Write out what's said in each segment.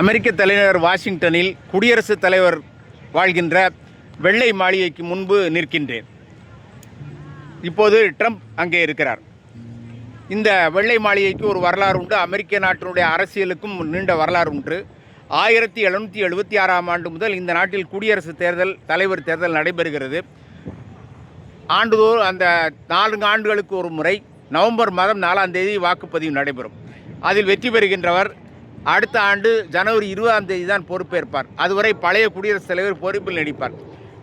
அமெரிக்க தலைநகர் வாஷிங்டனில் குடியரசுத் தலைவர் வாழ்கின்ற வெள்ளை மாளிகைக்கு முன்பு நிற்கின்றேன். இப்போது ட்ரம்ப் அங்கே இருக்கிறார். இந்த வெள்ளை மாளிகைக்கு ஒரு வரலாறு உண்டு. அமெரிக்க நாட்டினுடைய அரசியலுக்கும் நீண்ட வரலாறு உண்டு. ஆயிரத்தி எழுநூற்றி எழுபத்தி ஆறாம் ஆண்டு முதல் இந்த நாட்டில் குடியரசுத் தேர்தல் தலைவர் தேர்தல் நடைபெறுகிறது. ஆண்டுதோறும் அந்த நான்கு ஆண்டுகளுக்கு ஒரு முறை நவம்பர் மாதம் நாலாம் தேதி வாக்குப்பதிவு நடைபெறும். அதில் வெற்றி பெறுகின்றவர் அடுத்த ஆண்டு ஜனவரி இருபதாம் தேதி தான் பொறுப்பேற்பார். அதுவரை பழைய குடியரசுத் தலைவர் பொறுப்பில் நடிப்பார்.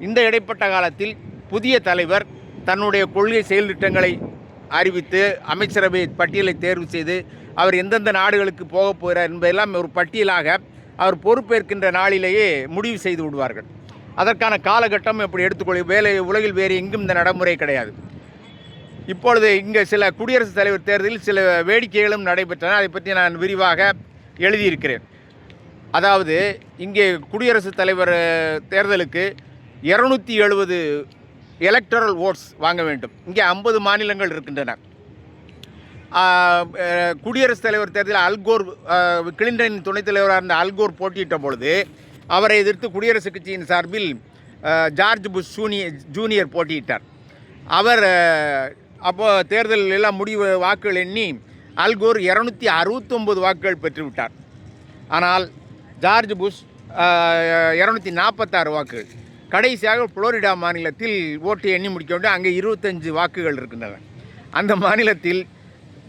இந்த இடைப்பட்ட காலத்தில் புதிய தலைவர் தன்னுடைய கொள்கை செயல் திட்டங்களை அறிவித்து அமைச்சரவை பட்டியலை தேர்வு செய்து அவர் எந்தெந்த நாடுகளுக்கு போகப் போகிறார் என்பதெல்லாம் ஒரு பட்டியலாக அவர் பொறுப்பேற்கின்ற நாளிலேயே முடிவு செய்து விடுவார்கள். அதற்கான காலகட்டம் எப்படி எடுத்துக்கொள்ள வேலை உலகில் வேறு எங்கும் இந்த நடைமுறை கிடையாது. இப்பொழுது இங்கே சில குடியரசுத் தலைவர் தேர்தலில் சில வேடிக்கைகளும் நடைபெற்றன. அதை பற்றி நான் விரிவாக எழுதியிருக்கிறேன். அதாவது இங்கே குடியரசுத் தலைவர் தேர்தலுக்கு இரநூத்தி எழுபது எலக்டரல் ஓட்ஸ் வாங்க வேண்டும். இங்கே ஐம்பது மாநிலங்கள் இருக்கின்றன. குடியரசுத் தலைவர் தேர்தலில் அல்கோர் கிளின்டனின் துணைத் தலைவராக இருந்த அல்கோர் போட்டியிட்ட பொழுது அவரை எதிர்த்து குடியரசுக் கட்சியின் சார்பில் ஜார்ஜ் புஷ் ஜூனியர் ஜூனியர் போட்டியிட்டார். அவர் அப்போது தேர்தல் தேர்தலில் எல்லாம் முடிவு வாக்குகள் எண்ணி அல்கோர் இரநூத்தி அறுபத்தொம்பது வாக்குகள் பெற்றுவிட்டார். ஆனால் ஜார்ஜ் புஷ் இரநூத்தி நாற்பத்தாறு வாக்குகள். கடைசியாக புளோரிடா மாநிலத்தில் ஓட்டு எண்ணி முடிக்க வேண்டும் அங்கே இருபத்தஞ்சு வாக்குகள் இருக்கின்றன. அந்த மாநிலத்தில்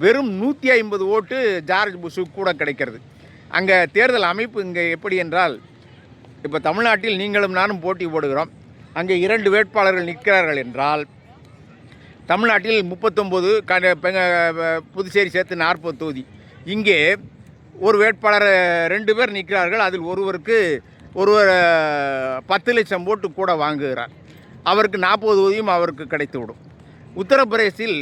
வெறும் நூற்றி ஐம்பது ஓட்டு ஜார்ஜ் புஷுக்கு கூட கிடைக்கிறது. அங்கே தேர்தல் அமைப்பு இங்கே எப்படி என்றால் இப்போ தமிழ்நாட்டில் நீங்களும் நானும் போட்டி போடுகிறோம். அங்கே இரண்டு வேட்பாளர்கள் நிற்கிறார்கள் என்றால் தமிழ்நாட்டில் முப்பத்தொம்போது க புதுச்சேரி சேர்த்து நாற்பது தொகுதி. இங்கே ஒரு வேட்பாளர் ரெண்டு பேர் நிற்கிறார்கள். அதில் ஒருவருக்கு ஒருவர் பத்து லட்சம் ஓட்டு கூட வாங்குகிறார். அவருக்கு நாற்பது தொகுதியும் அவருக்கு கிடைத்துவிடும் உத்தரப்பிரதேசில்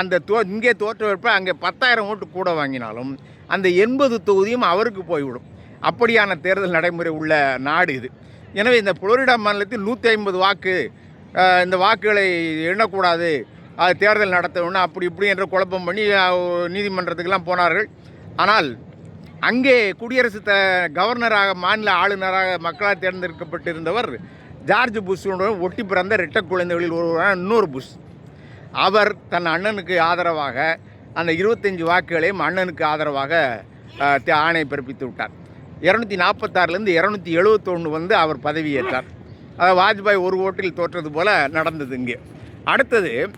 அந்த தோ இங்கே தோற்ற வேட்பாளர் அங்கே பத்தாயிரம் ஓட்டு கூட வாங்கினாலும் அந்த எண்பது தொகுதியும் அவருக்கு போய்விடும். அப்படியான தேர்தல் நடைமுறை உள்ள நாடு இது. எனவே இந்த புளோரிடா மாநிலத்தில் நூற்றி ஐம்பது வாக்கு இந்த வாக்குகளை எண்ணக்கூடாது. அது தேர்தல் நடத்தணும்னு அப்படி இப்படி என்ற குழப்பம் பண்ணி நீதிமன்றத்துக்கெல்லாம் போனார்கள். ஆனால் அங்கே குடியரசு த கவர்னராக மாநில ஆளுநராக மக்களால் தேர்ந்தெடுக்கப்பட்டிருந்தவர் ஜார்ஜ் புஷ்ஷுடன் ஒட்டி பிறந்த ரெட்ட குழந்தைகளில் ஒருவரான இன்னொரு புஷ். அவர் தன் அண்ணனுக்கு ஆதரவாக அந்த இருபத்தஞ்சு வாக்குகளையும் அண்ணனுக்கு ஆதரவாக தே- ஆணை பிறப்பித்து விட்டார். இரநூத்தி நாற்பத்தாறுலேருந்து இரநூத்தி எழுபத்தொன்று வந்து அவர் பதவியேற்றார். அதாவது வாஜ்பாய் ஒரு ஓட்டில் தோற்றது போல் நடந்தது இங்கே. அடுத்தது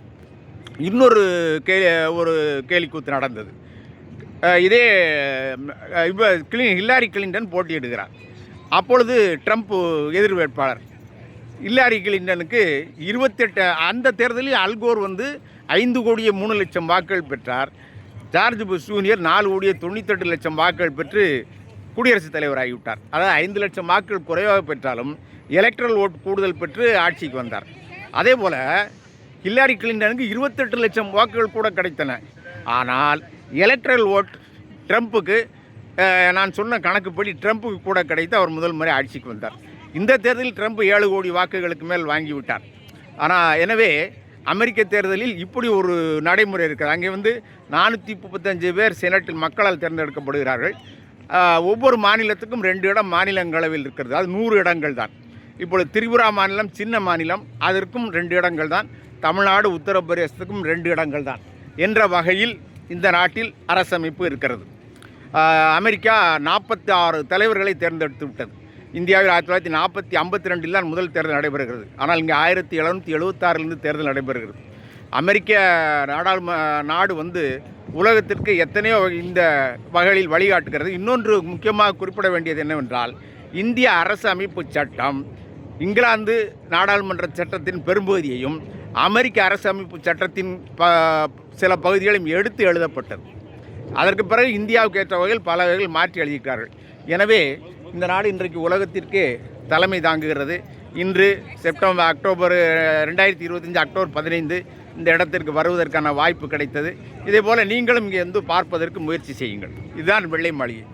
இன்னொரு கே ஒரு கேலிக்கூத்து நடந்தது. இதே இப்போ கிளின் ஹில்லாரி கிளின்டன் போட்டியிடுகிறார். அப்பொழுது ட்ரம்ப் எதிர் வேட்பாளர். ஹில்லாரி கிளின்டனுக்கு இருபத்தெட்டு அந்த தேர்தலில் அல்கோர் வந்து ஐந்து கோடியே மூணு லட்சம் வாக்குகள் பெற்றார். ஜார்ஜ் புஷ் ஜூனியர் நாலு கோடியே தொண்ணூத்தெட்டு லட்சம் வாக்குகள் பெற்று குடியரசுத் தலைவராகிவிட்டார். அதாவது ஐந்து லட்சம் வாக்குகள் குறைவாக பெற்றாலும் எலக்ட்ரல் ஓட் கூடுதல் பெற்று ஆட்சிக்கு வந்தார். அதே போல் ஹில்லாரி கிளின்டனுக்கு இருபத்தெட்டு லட்சம் வாக்குகள் கூட கிடைத்தன. ஆனால் எலக்ட்ரல் ஓட் ட்ரம்ப்புக்கு நான் சொன்ன கணக்குப்படி ட்ரம்ப்புக்கு கூட கிடைத்து அவர் முதல் முறை ஆட்சிக்கு வந்தார். இந்த தேர்தலில் ட்ரம்ப் ஏழு கோடி வாக்குகளுக்கு மேல் வாங்கிவிட்டார். ஆனால் எனவே அமெரிக்க தேர்தலில் இப்படி ஒரு நடைமுறை இருக்குது. அங்கே வந்து நானூற்றி முப்பத்தஞ்சு பேர் செனட்டில் மக்களால் தேர்ந்தெடுக்கப்படுகிறார்கள். ஒவ்வொரு மாநிலத்துக்கும் ரெண்டு இடம் மாநிலங்களவில் இருக்கிறது. அது நூறு இடங்கள் தான் இப்பொழுது திரிபுரா மாநிலம் சின்ன மாநிலம் அதற்கும் ரெண்டு இடங்கள் தான் தமிழ்நாடு உத்தரப்பிரதேசத்துக்கும் ரெண்டு இடங்கள் தான் என்ற வகையில் இந்த நாட்டில் அரசமைப்பு இருக்கிறது. அமெரிக்கா நாற்பத்தி ஆறு தலைவர்களை தேர்ந்தெடுத்து விட்டது. இந்தியாவில் ஆயிரத்தி தொள்ளாயிரத்தி நாற்பத்தி ஐம்பத்தி ரெண்டில் தான் முதல் தேர்தல் நடைபெறுகிறது. ஆனால் இங்கே ஆயிரத்தி எழுநூற்றி எழுபத்தாறிலிருந்து தேர்தல் நடைபெறுகிறது. அமெரிக்க நாடாளும நாடு வந்து உலகத்திற்கு எத்தனையோ இந்த வகையில் வழிகாட்டுகிறது. இன்னொன்று முக்கியமாக குறிப்பிட வேண்டியது என்னவென்றால் இந்திய அரசு அமைப்பு சட்டம் இங்கிலாந்து நாடாளுமன்ற சட்டத்தின் பெரும்பகுதியையும் அமெரிக்க அரசமைப்பு சட்டத்தின் ப சில பகுதிகளையும் எடுத்து எழுதப்பட்டது. அதற்கு பிறகு இந்தியாவுக்கு ஏற்ற வகையில் பல வகைகள் மாற்றி எழுதியிருக்கிறார்கள். எனவே இந்த நாடு இன்றைக்கு உலகத்திற்கே தலைமை தாங்குகிறது. இன்று செப்டம்பர் அக்டோபர் ரெண்டாயிரத்தி இருபத்தஞ்சி அக்டோபர் பதினைந்து இந்த இடத்திற்கு வருவதற்கான வாய்ப்பு கிடைத்தது. இதே போல் நீங்களும் இங்கே வந்து பார்ப்பதற்கு முயற்சி செய்யுங்கள். இதுதான் வெள்ளை மாளிகை.